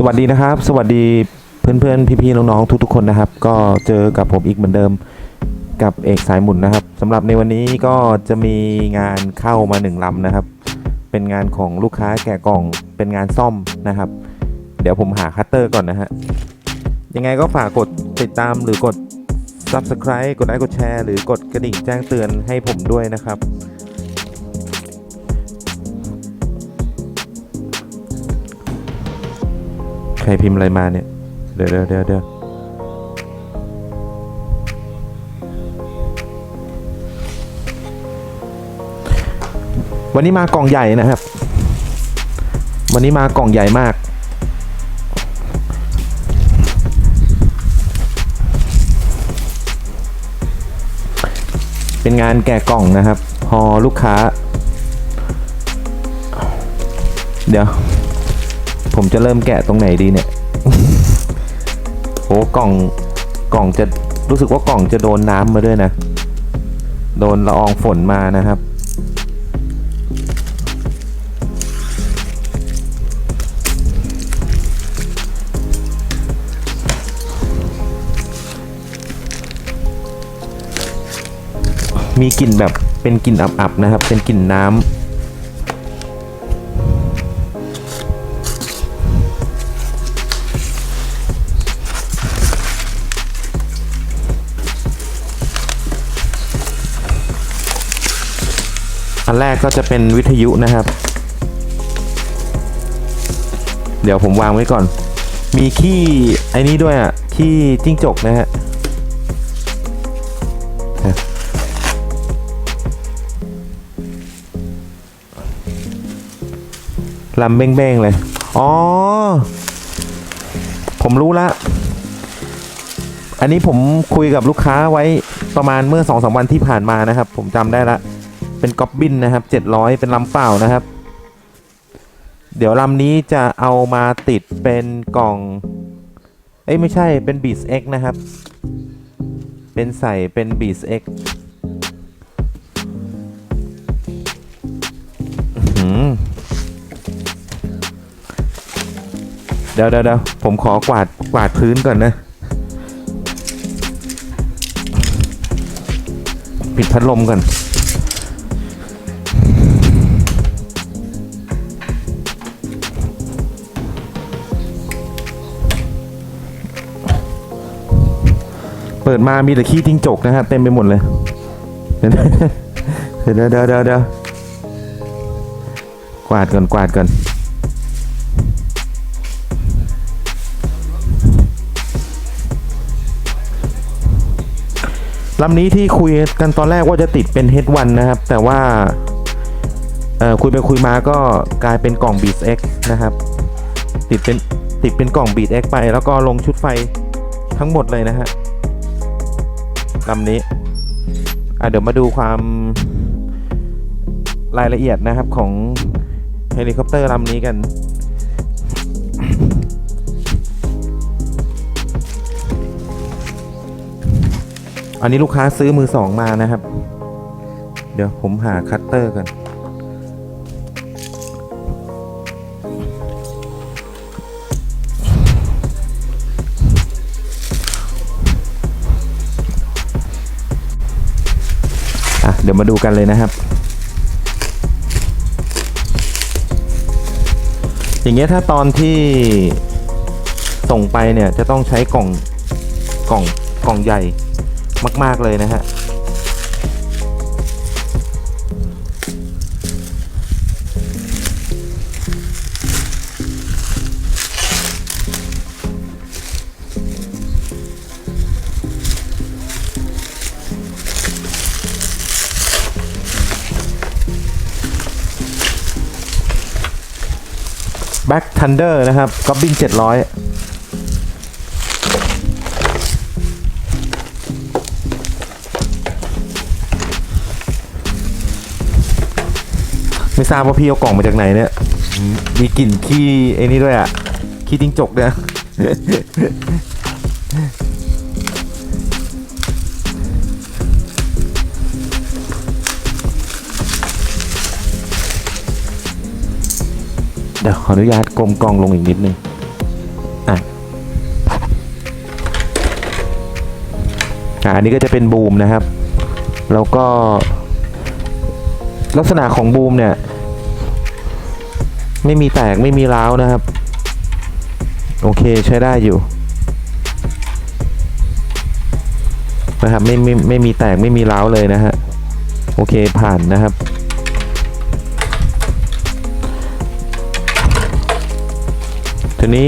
สวัสดีนะครับ สวัสดีเพื่อนๆพี่ๆน้องๆทุกๆคนนะครับ ก็เจอกับผมอีกเหมือนเดิมกับเอกสายหมุนนะครับสำหรับในวันนี้ก็จะมีงานเข้ามาหนึ่งลำนะครับ เป็นงานของลูกค้าแกะกล่องเป็นงานซ่อมนะครับ เดี๋ยวผมหาคัตเตอร์ก่อนนะฮะยังไงก็ฝากกดติดตามหรือกด Subscribe กดไลค์กดแชร์หรือกดกระดิ่งแจ้งเตือนให้ผมด้วยนะครับ รพิมพ์อะไรมาเนี่ย เดี๋ยวเดี๋ยวเดี๋ยวเดี๋ยววันนี้มากล่องใหญ่นะครับ วันนี้มากล่องใหญ่มาก เป็นงานแกะกล่องนะครับ พอลูกค้า เดี๋ยว ผมจะเริ่มแกะตรงไหนดีเนี่ย โอ้กล่องกล่องจะรู้สึกว่ากล่องจะโดนน้ำมาด้วยนะ โดนละอองฝนมานะครับ มีกลิ่นแบบเป็นกลิ่นอับๆนะครับ เป็นกลิ่นน้ำ ก็จะเป็นวิทยุนะครับ เดี๋ยวผมวางไว้ก่อน มีขี้ไอ้นี้ด้วยอะขี้จิ้งจกนะฮะลำเบ้งๆเลย อ๋อ ผมรู้ละ อันนี้ผมคุยกับลูกค้าไว้ประมาณเมื่อสองสามวันที่ผ่านมานะครับ ผมจำได้ละ เป็นก๊อบบินนะครับ 700 เป็นลำเปล่านะครับ เดี๋ยวลำนี้จะเอามาติดเป็นกล่อง เอ้ยไม่ใช่เป็น b e a t X นะครับ เป็นใส่เป็น b e a t X อื้อหือเดี๋ยวเดี๋ยวเดี๋ยวผมขอกวาดกวาดพื้นก่อนนะปิดพัดลมก่อน เปิดมามีแต่ขี้ทิ้งจกนะครับเต็มไปหมดเลยเดี๋ยวเดี๋ยวเดี๋ยวเดี๋ยวกวาดก่อนกวาดก่อนลำนี้ที่คุยกันตอนแรกว่าจะติดเป็น H1 นะครับ แต่ว่าคุยไปคุยมาก็กลายเป็นกล่อง Beats X นะครับ ติดเป็นติดเป็นกล่อง Beats X ไป แล้วก็ลงชุดไฟทั้งหมดเลยนะฮะ ลำนี้อะเดี๋ยวมาดูความรายละเอียดนะครับของเฮลิคอปเตอร์ลำนี้กัน อันนี้ลูกค้าซื้อมือสองมานะครับ เดี๋ยวผมหาคัตเตอร์กัน ดี๋ยวมาดูกันเลยนะครับ อย่างเงี้ยถ้าตอนที่ส่งไปเนี่ยจะต้องใช้กล่องกล่องกล่องใหญ่มาก ๆเลยนะฮะ Back Thunder นะครับก็บินเจ็ดร้อยไม่ทราบว่าพี่เอากล่องมาจากไหนเนี่ย มีกลิ่นขี้ไอ้นี่ด้วยอะ ขี้จิ้งจกเนี่ย ขออนุญาตกลมกลองลงอีกนิดนึงอะอันนี้ก็จะเป็นบูมนะครับ แล้วก็ ลักษณะของบูมเนี่ย ไม่มีแตกไม่มีร้าวนะครับ โอเคใช้ได้อยู่นะครับไม่ไม่ไม่มีแตกไม่มีร้าวเลยนะฮะโอเคผ่านนะครับ ทีนี้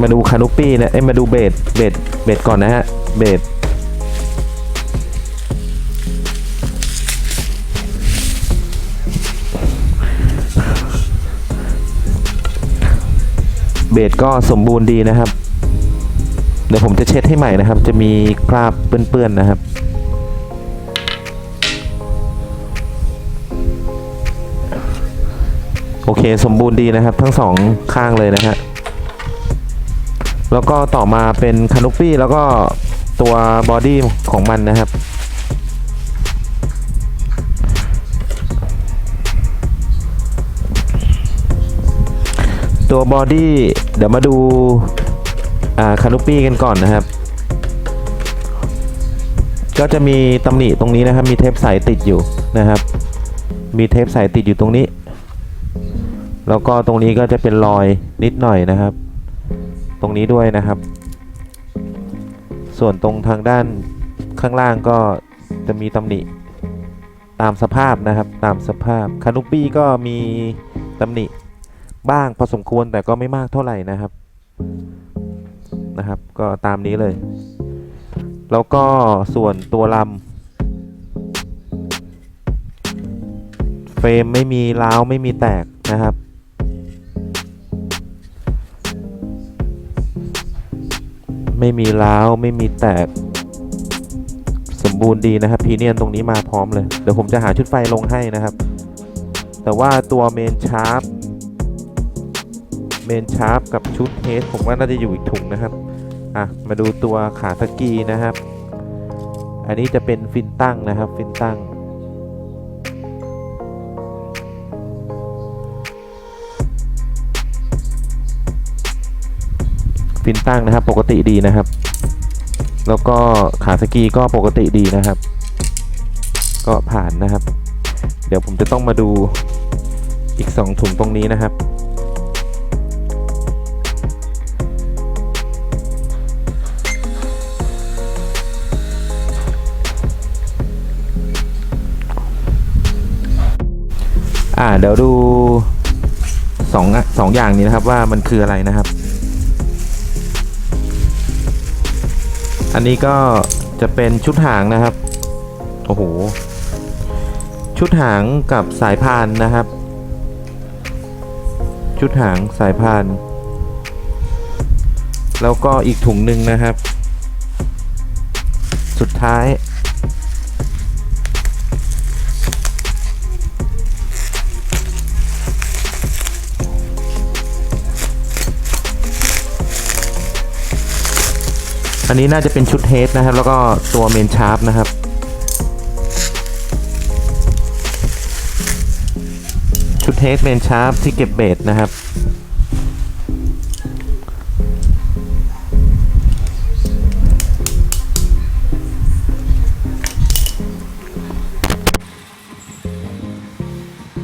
มาดูคานุปี้นะเอ้มาดูเบสเบสเบสก่อนนะฮะ เบสเบสก็สมบูรณ์ดีนะครับ เดี๋ยวผมจะเช็ดให้ใหม่นะครับ จะมีคราบเปื้อนๆนะครับโอเค สมบูรณ์ดีนะครับ ทั้งสองข้างเลยนะฮะ แล้วก็ต่อมาเป็นคานุปี้แล้วก็ตัวบอดี้ของมันนะครับตัวบอดี้เดี๋ยวมาดูอาคานุปี้กันก่อนนะครับ ก็จะมีตำหนิตรงนี้นะครับ มีเทปใสติดอยู่นะครับ มีเทปใสติดอยู่ตรงนี้ แล้วก็ตรงนี้ก็จะเป็นรอยนิดหน่อยนะครับ ตรงนี้ด้วยนะครับ ส่วนตรงทางด้านข้างล่างก็จะมีตำหนิตามสภาพนะครับตามสภาพคานุปี้ก็มีตำหนิบ้างพอสมควรแต่ก็ไม่มากเท่าไหร่นะครับนะครับ ก็ตามนี้เลย แล้วก็ส่วนตัวลำเฟรมไม่มีร้าวไม่มีแตกนะครับ ไม่มีร้าวไม่มีแตก สมบูรณ์ดีนะครับพีเนียนตรงนี้มาพร้อมเลย เดี๋ยวผมจะหาชุดไฟลงให้นะครับ แต่ว่าตัวเมนชาร์ปเมนชาร์ปกับชุดเฮดผมว่าน่าจะอยู่อีกถุงนะครับ อะ มาดูตัวขาสกีนะครับ อันนี้จะเป็นฟินตั้งนะครับ ฟินตั้ง ฟินตั้งนะครับ ปกติดีนะครับ แล้วก็ขาสกีก็ปกติดีนะครับ ก็ผ่านนะครับ เดี๋ยวผมจะต้องมาดูอีก 2 ถุงตรงนี้นะครับ อ่าเดี๋ยวดูสองสองอย่างนี้นะครับว่ามันคืออะไรนะครับ อันนี้ก็จะเป็นชุดหางนะครับ โอ้โห ชุดหางกับสายพานนะครับ ชุดหางสายพาน แล้วก็อีกถุงหนึ่งนะครับ สุดท้าย อันนี้น่าจะเป็นชุดเฮดนะครับ แล้วก็ตัวเมนชาร์ปนะครับชุดเฮดเมนชาร์ปที่เก็บเบสนะครับ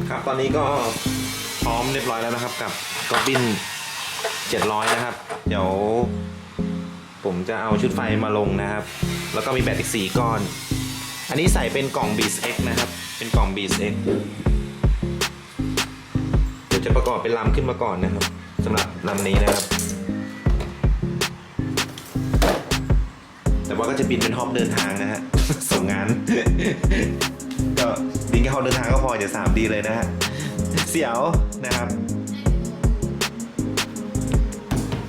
ครับตอนนี้ก็พร้อมเรียบร้อยแล้วนะครับกับกอบบิน700 นะครับ เดี๋ยว ผมจะเอาชุดไฟมาลงนะครับ แล้วก็มีแบตอีก 4 ก้อน อันนี้ใส่เป็นกล่อง b e a s X นะครับ เป็นกล่อง b e a s X เดี๋ยวจะประกอบเป็นลำขึ้นมาก่อนนะครับสำหรับลำนี้นะครับ แต่ว่าก็จะบินเป็นฮอปเดินทางนะฮะส่งงาน ก็บินแค่ฮอปเดินทางก็พอจะ 3D เลยนะฮะเสียวนะครับ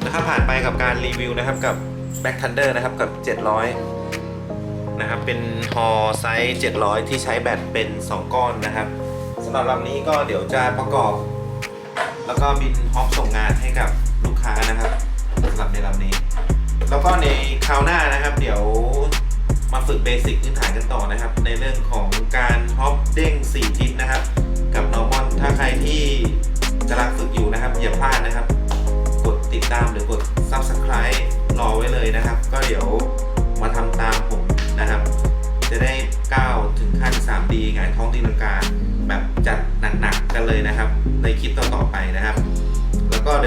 นะครับผ่านไปกับการรีวิวนะครับกับ แบ็กทันเดอร์นะครับกับ 700 นะครับ เป็นฮอไซส์ 700 ที่ใช้แบตเป็น 2 ก้อนนะครับสำหรับลำนี้ก็เดี๋ยวจะประกอบ แล้วก็บินฮอปส่งงานให้กับลูกค้านะครับสำหรับในลำนี้ แล้วก็ในคราวหน้านะครับ เดี๋ยวมาฝึกเบสิกพื้นฐานกันต่อนะครับ ในเรื่องของ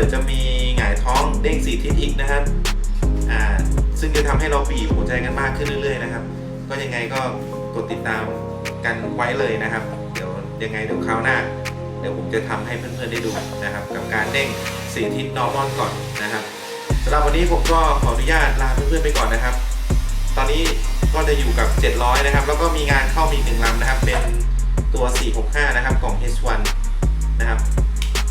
ดี๋ยวจะมีหงายท้องเด้งสีทิศอีกนะครับอ่าซึ่งจะทำให้เราบีบหัวใจกันมากขึ้นเรื่อยๆนะครับ ก็ยังไงก็กดติดตามกันไว้เลยนะครับ เดี๋ยวยังไงเดี๋ยวคราวหน้า เดี๋ยวผมจะทำให้เพื่อนๆได้ดูนะครับ กับการเด้งสีทิศ normal ก่อนนะครับสำหรับวันนี้ผมก็ขออนุญาตลาเพื่อนๆไปก่อนนะครับ ตอนนี้ก็จะอยู่กับ 700 นะครับ แล้วก็มีงานเข้ามีหนึ่งลำนะครับ เป็นตัว 465 นะครับของ H1 นะครับ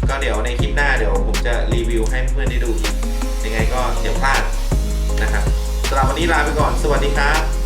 ก็เดี๋ยวในคลิปหน้าเดี๋ยวผมจะรีวิวให้เพื่อนๆได้ดูอีกยังไงก็อย่าพลาดนะครับสำหรับวันนี้ลาไปก่อน สวัสดีครับ